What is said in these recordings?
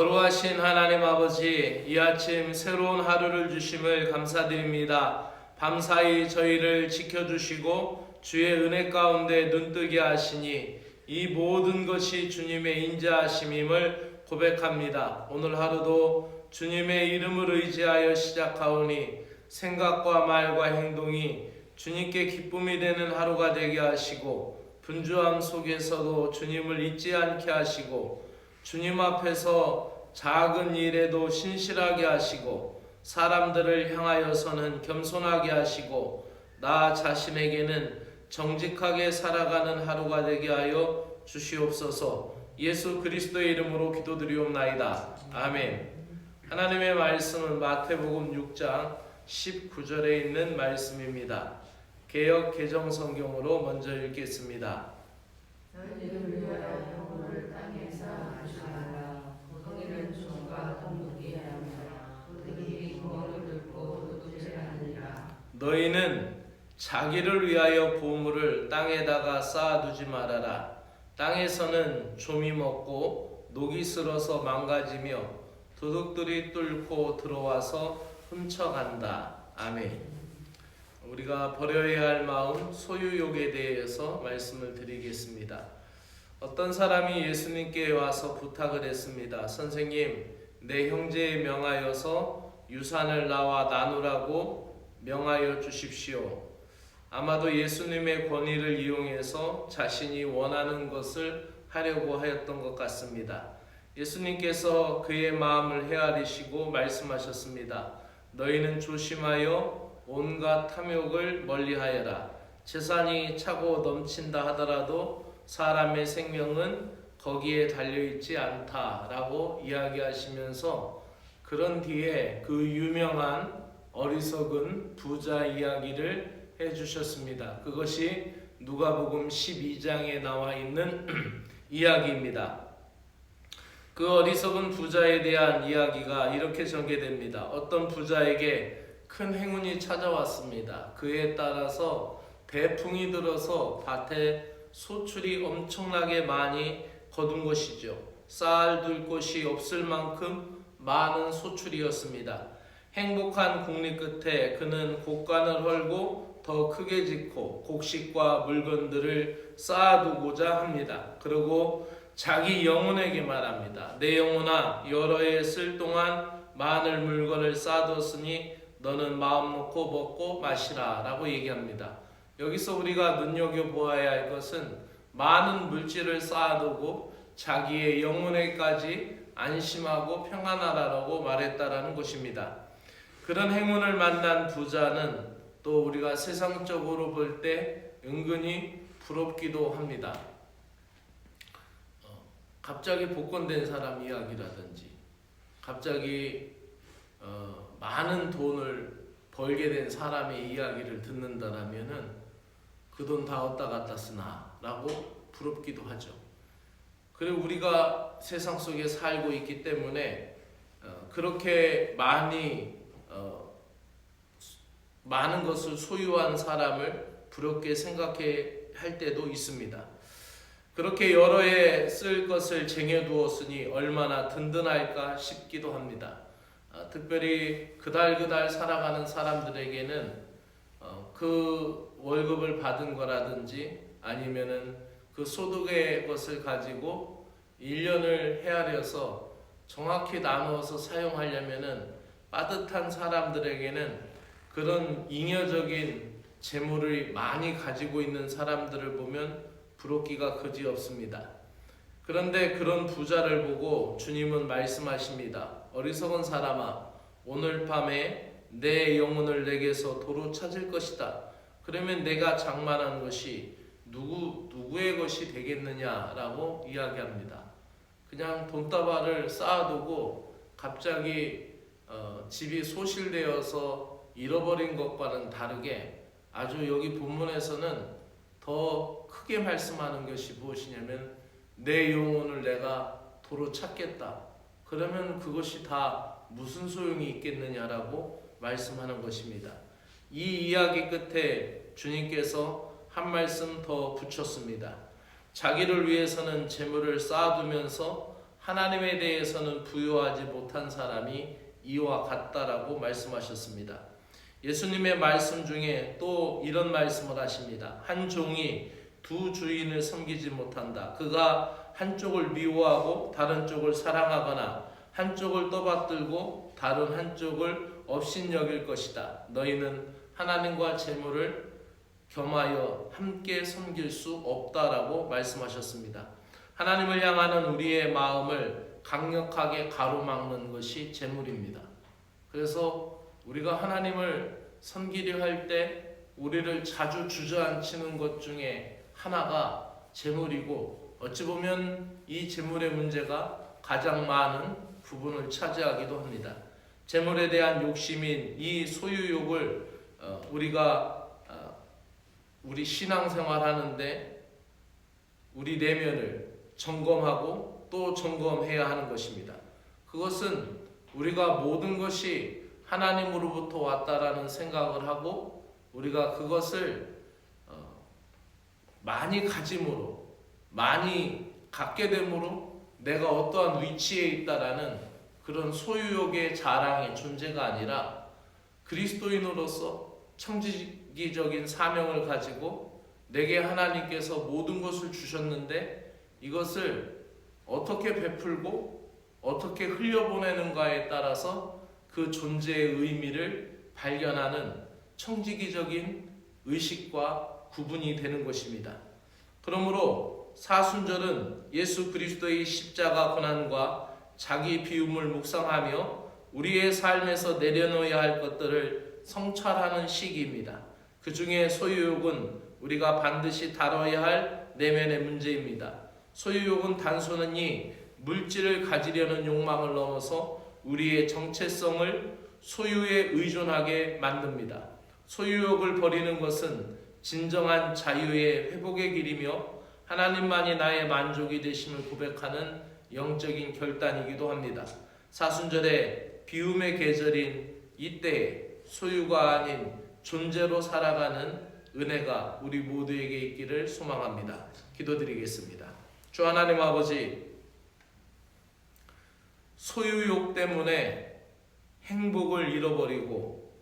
거룩하신 하나님 아버지, 이 아침 새로운 하루를 주심을 감사드립니다. 밤사이 저희를 지켜주시고 주의 은혜 가운데 눈뜨게 하시니 이 모든 것이 주님의 인자하심임을 고백합니다. 오늘 하루도 주님의 이름을 의지하여 시작하오니 생각과 말과 행동이 주님께 기쁨이 되는 하루가 되게 하시고 분주함 속에서도 주님을 잊지 않게 하시고 주님 앞에서 작은 일에도 신실하게 하시고 사람들을 향하여서는 겸손하게 하시고 나 자신에게는 정직하게 살아가는 하루가 되게 하여 주시옵소서 예수 그리스도의 이름으로 기도드리옵나이다. 아멘. 하나님의 말씀은 마태복음 6장 19절에 있는 말씀입니다. 개역 개정 성경으로 먼저 읽겠습니다. 너희는 자기를 위하여 보물을 땅에다가 쌓아두지 말아라. 땅에서는 좀이 먹고 녹이 슬어서 망가지며 도둑들이 뚫고 들어와서 훔쳐간다. 아멘. 우리가 버려야 할 마음 소유욕에 대해서 말씀을 드리겠습니다. 어떤 사람이 예수님께 와서 부탁을 했습니다. 선생님, 내 형제에 명하여서 유산을 나와 나누라고 명하여 주십시오. 아마도 예수님의 권위를 이용해서 자신이 원하는 것을 하려고 하였던 것 같습니다. 예수님께서 그의 마음을 헤아리시고 말씀하셨습니다. 너희는 조심하여 온갖 탐욕을 멀리하여라. 재산이 차고 넘친다 하더라도 사람의 생명은 거기에 달려 있지 않다라고 이야기하시면서 그런 뒤에 그 유명한 어리석은 부자 이야기를 해 주셨습니다. 그것이 누가복음 12장에 나와 있는 이야기입니다. 그 어리석은 부자에 대한 이야기가 이렇게 전개됩니다. 어떤 부자에게 큰 행운이 찾아왔습니다. 그에 따라서 대풍이 들어서 밭에 소출이 엄청나게 많이 거둔 것이죠. 쌓아둘 곳이 없을 만큼 많은 소출이었습니다. 행복한 국리 끝에 그는 곡간을 헐고 더 크게 짓고 곡식과 물건들을 쌓아두고자 합니다. 그리고 자기 영혼에게 말합니다. 내 영혼아 여러 해 쓸 동안 많은 물건을 쌓아뒀으니 너는 마음 놓고 먹고 마시라 라고 얘기합니다. 여기서 우리가 눈여겨보아야 할 것은 많은 물질을 쌓아두고 자기의 영혼에까지 안심하고 평안하라고 말했다라는 것입니다. 그런 행운을 만난 부자는 또 우리가 세상적으로 볼 때 은근히 부럽기도 합니다. 어, 갑자기 복권된 사람 이야기라든지 갑자기 어, 많은 돈을 벌게 된 사람의 이야기를 듣는다라면은 그 돈 다 얻다 갔다 쓰나라고 부럽기도 하죠. 그리고 우리가 세상 속에 살고 있기 때문에 어, 그렇게 많이 어, 많은 것을 소유한 사람을 부럽게 생각해 할 때도 있습니다. 그렇게 여러 해 쓸 것을 쟁여두었으니 얼마나 든든할까 싶기도 합니다. 어, 특별히 그달 그달 살아가는 사람들에게는 어, 그 월급을 받은 거라든지 아니면은 그 소득의 것을 가지고 1년을 헤아려서 정확히 나누어서 사용하려면은 빠듯한 사람들에게는 그런 잉여적인 재물을 많이 가지고 있는 사람들을 보면 부럽기가 그지없습니다. 그런데 그런 부자를 보고 주님은 말씀하십니다. 어리석은 사람아, 오늘 밤에 내 영혼을 내게서 도로 찾을 것이다. 그러면 내가 장만한 것이 누구 누구의 것이 되겠느냐라고 이야기합니다. 그냥 돈다발을 쌓아두고 갑자기 어, 집이 소실되어서 잃어버린 것과는 다르게 아주 여기 본문에서는 더 크게 말씀하는 것이 무엇이냐면 내 영혼을 내가 도로 찾겠다. 그러면 그것이 다 무슨 소용이 있겠느냐라고 말씀하는 것입니다. 이 이야기 끝에 주님께서 한 말씀 더 붙였습니다. 자기를 위해서는 재물을 쌓아두면서 하나님에 대해서는 부여하지 못한 사람이 이와 같다라고 말씀하셨습니다. 예수님의 말씀 중에 또 이런 말씀을 하십니다. 한 종이 두 주인을 섬기지 못한다. 그가 한쪽을 미워하고 다른 쪽을 사랑하거나 한쪽을 떠받들고 다른 한쪽을 업신여길 것이다. 너희는 하나님과 재물을 겸하여 함께 섬길 수 없다라고 말씀하셨습니다. 하나님을 향하는 우리의 마음을 강력하게 가로막는 것이 재물입니다. 그래서 우리가 하나님을 섬기려 할 때 우리를 자주 주저앉히는 것 중에 하나가 재물이고 어찌 보면 이 재물의 문제가 가장 많은 부분을 차지하기도 합니다. 재물에 대한 욕심인 이 소유욕을 어, 우리가 어, 우리 신앙생활 하는데 우리 내면을 점검하고 또 점검해야 하는 것입니다. 그것은 우리가 모든 것이 하나님으로부터 왔다라는 생각을 하고 우리가 그것을 어, 많이 가짐으로 많이 갖게 됨으로 내가 어떠한 위치에 있다라는 그런 소유욕의 자랑의 존재가 아니라 그리스도인으로서 청지기적인 사명을 가지고 내게 하나님께서 모든 것을 주셨는데 이것을 어떻게 베풀고 어떻게 흘려보내는가에 따라서 그 존재의 의미를 발견하는 청지기적인 의식과 구분이 되는 것입니다. 그러므로 사순절은 예수 그리스도의 십자가 고난과 자기 비움을 묵상하며 우리의 삶에서 내려놓아야 할 것들을 성찰하는 시기입니다. 그 중에 소유욕은 우리가 반드시 다뤄야 할 내면의 문제입니다. 소유욕은 단순히 물질을 가지려는 욕망을 넘어서 우리의 정체성을 소유에 의존하게 만듭니다. 소유욕을 버리는 것은 진정한 자유의 회복의 길이며 하나님만이 나의 만족이 되심을 고백하는 영적인 결단이기도 합니다. 사순절에 비움의 계절인 이때에 소유가 아닌 존재로 살아가는 은혜가 우리 모두에게 있기를 소망합니다. 기도드리겠습니다. 주 하나님 아버지 소유욕 때문에 행복을 잃어버리고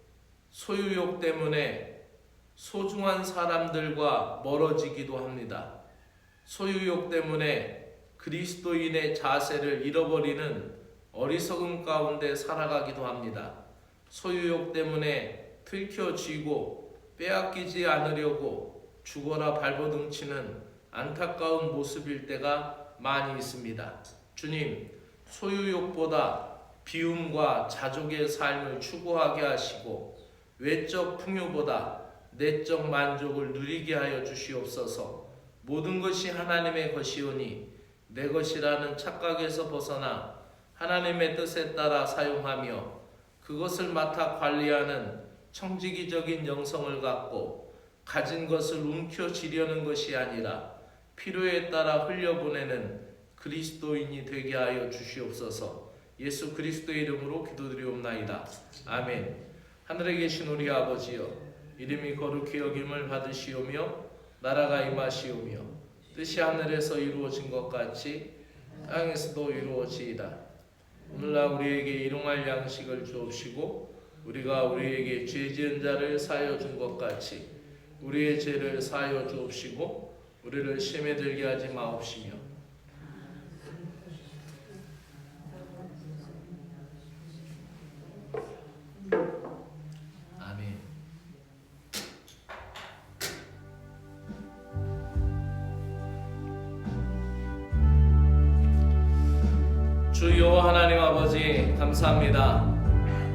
소유욕 때문에 소중한 사람들과 멀어지기도 합니다. 소유욕 때문에 그리스도인의 자세를 잃어버리는 어리석음 가운데 살아가기도 합니다. 소유욕 때문에 들켜쥐고 빼앗기지 않으려고 죽어라 발버둥치는 안타까운 모습일 때가 많이 있습니다. 주님, 소유욕보다 비움과 자족의 삶을 추구하게 하시고 외적 풍요보다 내적 만족을 누리게 하여 주시옵소서. 모든 것이 하나님의 것이오니 내 것이라는 착각에서 벗어나 하나님의 뜻에 따라 사용하며 그것을 맡아 관리하는 청지기적인 영성을 갖고 가진 것을 움켜쥐려는 것이 아니라 필요에 따라 흘려보내는 그리스도인이 되게 하여 주시옵소서. 예수 그리스도의 이름으로 기도드리옵나이다. 아멘. 하늘에 계신 우리 아버지여, 이름이 거룩히 여김을 받으시오며 나라가 임하시오며 뜻이 하늘에서 이루어진 것 같이 땅에서도 이루어지이다. 오늘날 우리에게 일용할 양식을 주옵시고 우리가 우리에게 죄 지은 자를 사여 준 것 같이 우리의 죄를 사여 주옵시고 우리를 심에 들게 하지 마옵시며 주여 하나님 아버지 감사합니다.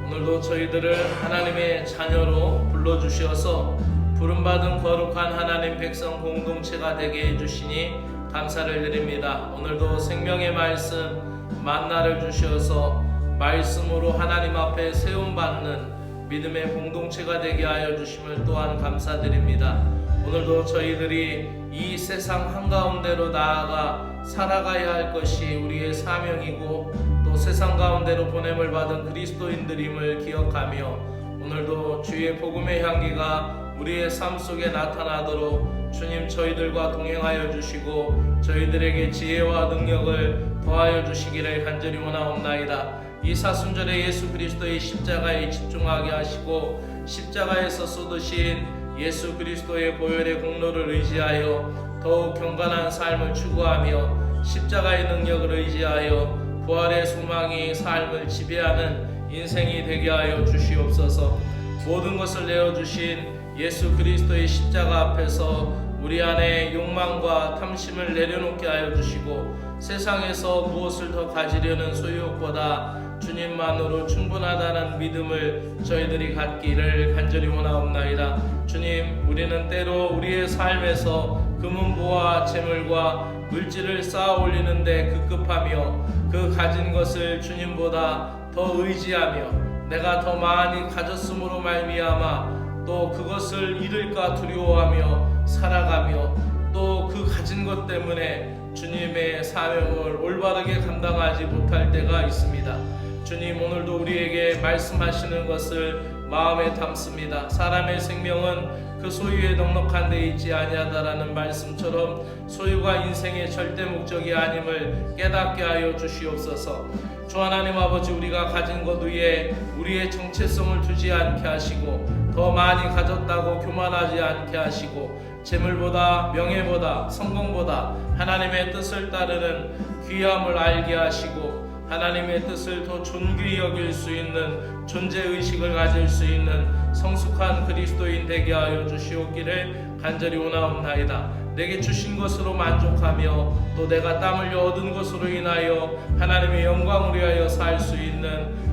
오늘도 저희들을 하나님의 자녀로 불러주셔서 부름받은 거룩한 하나님 백성 공동체가 되게 해주시니 감사를 드립니다. 오늘도 생명의 말씀 만나를 주셔서 말씀으로 하나님 앞에 세움받는 믿음의 공동체가 되게 하여 주심을 또한 감사드립니다. 오늘도 저희들이 이 세상 한가운데로 나아가 살아가야 할 것이 우리의 사명이고 또 세상 가운데로 보냄을 받은 그리스도인들임을 기억하며 오늘도 주의 복음의 향기가 우리의 삶 속에 나타나도록 주님 저희들과 동행하여 주시고 저희들에게 지혜와 능력을 더하여 주시기를 간절히 원하옵나이다. 이 사순절에 예수 그리스도의 십자가에 집중하게 하시고 십자가에서 쏟으신 예수 그리스도의 보혈의 공로를 의지하여 더욱 경건한 삶을 추구하며 십자가의 능력을 의지하여 부활의 소망이 삶을 지배하는 인생이 되게 하여 주시옵소서. 모든 것을 내어 주신 예수 그리스도의 십자가 앞에서 우리 안에 욕망과 탐심을 내려놓게 하여 주시고 세상에서 무엇을 더 가지려는 소유욕보다 주님만으로 충분하다는 믿음을 저희들이 갖기를 간절히 원하옵나이다. 주님, 우리는 때로 우리의 삶에서 금은보와 재물과 물질을 쌓아 올리는데 급급하며 그 가진 것을 주님보다 더 의지하며 내가 더 많이 가졌음으로 말미암아 또 그것을 잃을까 두려워하며 살아가며 또 그 가진 것 때문에 주님의 사명을 올바르게 감당하지 못할 때가 있습니다. 주님 오늘도 우리에게 말씀하시는 것을 마음에 담습니다. 사람의 생명은 그 소유에 넉넉한 데 있지 아니하다라는 말씀처럼 소유가 인생의 절대 목적이 아님을 깨닫게 하여 주시옵소서. 주 하나님 아버지 우리가 가진 것 위에 우리의 정체성을 두지 않게 하시고 더 많이 가졌다고 교만하지 않게 하시고 재물보다 명예보다 성공보다 하나님의 뜻을 따르는 귀함을 알게 하시고 하나님의 뜻을 더 존귀히 여길 수 있는 존재 의식을 가질 수 있는 성숙한 그리스도인 되게 하여 주시옵기를 간절히 원하옵나이다. 내게 주신 것으로 만족하며 또 내가 땀 흘려 얻은 것으로 인하여 하나님의 영광을 위하여 살 수 있는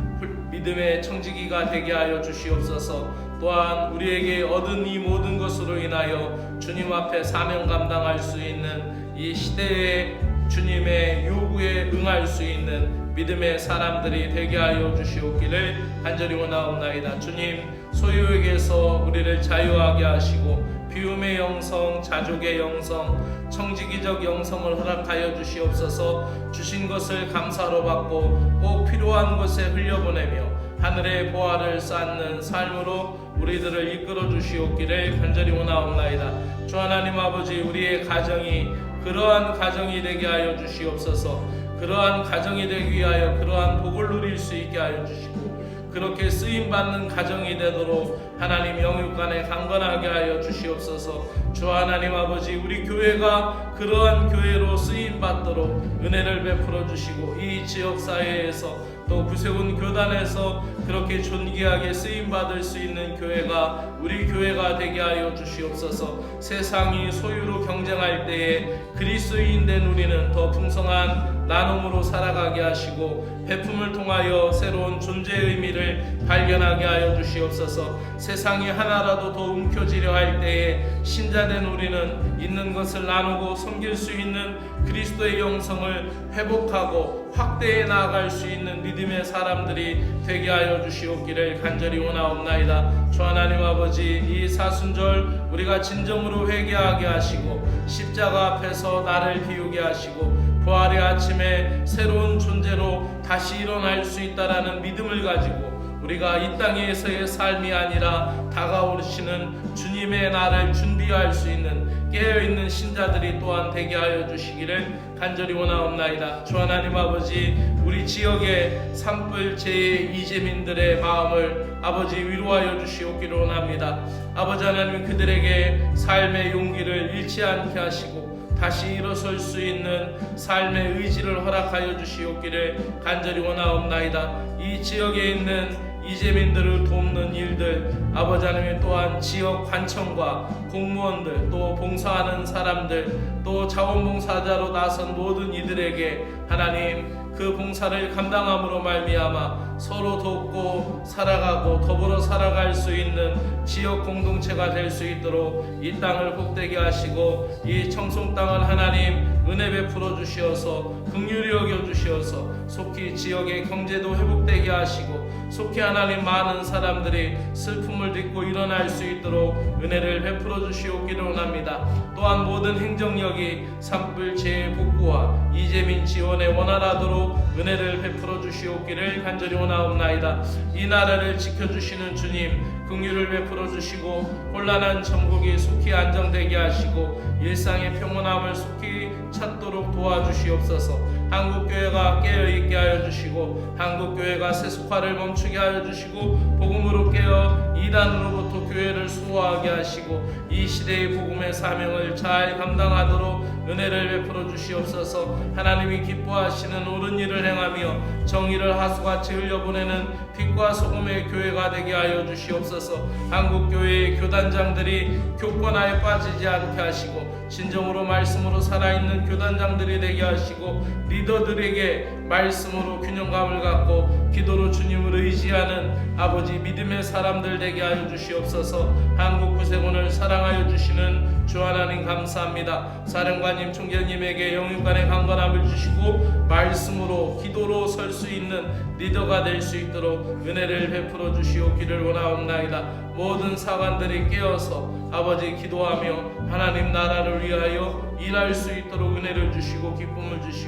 믿음의 청지기가 되게 하여 주시옵소서. 또한 우리에게 얻은 이 모든 것으로 인하여 주님 앞에 사명 감당할 수 있는 이 시대의 주님의 요구에 응할 수 있는 믿음의 사람들이 되게 하여 주시옵기를 간절히 원하옵나이다. 주님 소유에게서 우리를 자유하게 하시고 비움의 영성, 자족의 영성, 청지기적 영성을 허락하여 주시옵소서. 주신 것을 감사로 받고 꼭 필요한 곳에 흘려보내며 하늘의 보화를 쌓는 삶으로 우리들을 이끌어 주시옵기를 간절히 원하옵나이다. 주 하나님 아버지 우리의 가정이 그러한 가정이 되게 하여 주시옵소서. 그러한 가정이 되기 위하여 그러한 복을 누릴 수 있게 하여 주시고 그렇게 쓰임 받는 가정이 되도록 하나님 영육간에 강건하게 하여 주시옵소서. 주 하나님 아버지 우리 교회가 그러한 교회로 쓰임 받도록 은혜를 베풀어 주시고 이 지역 사회에서 또 구세군 교단에서 그렇게 존귀하게 쓰임 받을 수 있는 교회가 우리 교회가 되게 하여 주시옵소서. 세상이 소유로 경쟁할 때에 그리스도인 된 우리는 더 풍성한 나눔으로 살아가게 하시고 베품을 통하여 새로운 존재의 의미를 발견하게 하여 주시옵소서. 세상이 하나라도 더 움켜쥐려 할 때에 신자된 우리는 있는 것을 나누고 섬길 수 있는 그리스도의 영성을 회복하고 확대해 나아갈 수 있는 믿음의 사람들이 되게 하여 주시옵기를 간절히 원하옵나이다. 주 하나님 아버지 이 사순절 우리가 진정으로 회개하게 하시고 십자가 앞에서 나를 비우게 하시고 부활의 아침에 새로운 존재로 다시 일어날 수 있다라는 믿음을 가지고 우리가 이 땅에서의 삶이 아니라 다가오시는 주님의 날을 준비할 수 있는 깨어있는 신자들이 또한 되게 하여 주시기를 간절히 원하옵나이다. 주 하나님 아버지 우리 지역의 산불 재해 이재민들의 마음을 아버지 위로하여 주시옵기를 원합니다. 아버지 하나님 그들에게 삶의 용기를 잃지 않게 하시고 다시 일어설 수 있는 삶의 의지를 허락하여 주시옵기를 간절히 원하옵나이다. 이 지역에 있는 이재민들을 돕는 일들, 아버지 하나님 또한 지역 관청과 공무원들, 또 봉사하는 사람들, 또 자원봉사자로 나선 모든 이들에게 하나님 그 봉사를 감당함으로 말미암아 서로 돕고 살아가고 더불어 살아갈 수 있는 지역 공동체가 될 수 있도록 이 땅을 복되게 하시고 이 청송 땅을 하나님 은혜 베풀어 주시어서 긍휼히 여겨 주시어서 속히 지역의 경제도 회복되게 하시고 속히 하나님 많은 사람들이 슬픔을 딛고 일어날 수 있도록 은혜를 베풀어 주시옵기를 원합니다. 또한 모든 행정력이 산불 재해 복구와 이재민 지원에 원활하도록 은혜를 베풀어 주시옵기를 간절히 원하옵나이다. 이 나라를 지켜주시는 주님 긍휼을 베풀어 주시고 혼란한 전국이 속히 안정되게 하시고 일상의 평온함을 속히 찾도록 도와주시옵소서. 한국 교회가 깨어 있게 하여 주시고 한국 교회가 세속화를 멈추게 하여 주시고 복음으로 깨어 이단으로부터 교회를 수호하게 하시고 이 시대의 복음의 사명을 잘 감당하도록 은혜를 베풀어 주시옵소서. 하나님이 기뻐하시는 옳은 일을 행하며 정의를 하수같이 흘려보내는 빛과 소금의 교회가 되게 하여 주시옵소서. 한국 교회의 교단장들이 교권하에 빠지지 않게 하시고 진정으로 말씀으로 살아있는 교단장들이 되게 하시고 리더들에게 말씀으로 균형감을 갖고 기도로 주님을 의지하는 아버지 믿음의 사람들 되게 하여 주시옵소서. 한국 구세군을 사랑하여 주시는 주 하나님 감사합니다. 사령관님 총장님에게 영육간의 강건함을 주시고 말씀으로 기도로 설 수 있는 리더가 될 수 있도록 은혜를 베풀어 주시옵기를 원하옵나이다. 모든 사관들이 깨어서 아버지 기도하며 하나님 나라를 위하여 일할 수 있도록 은혜를 주시고 기쁨을 주시고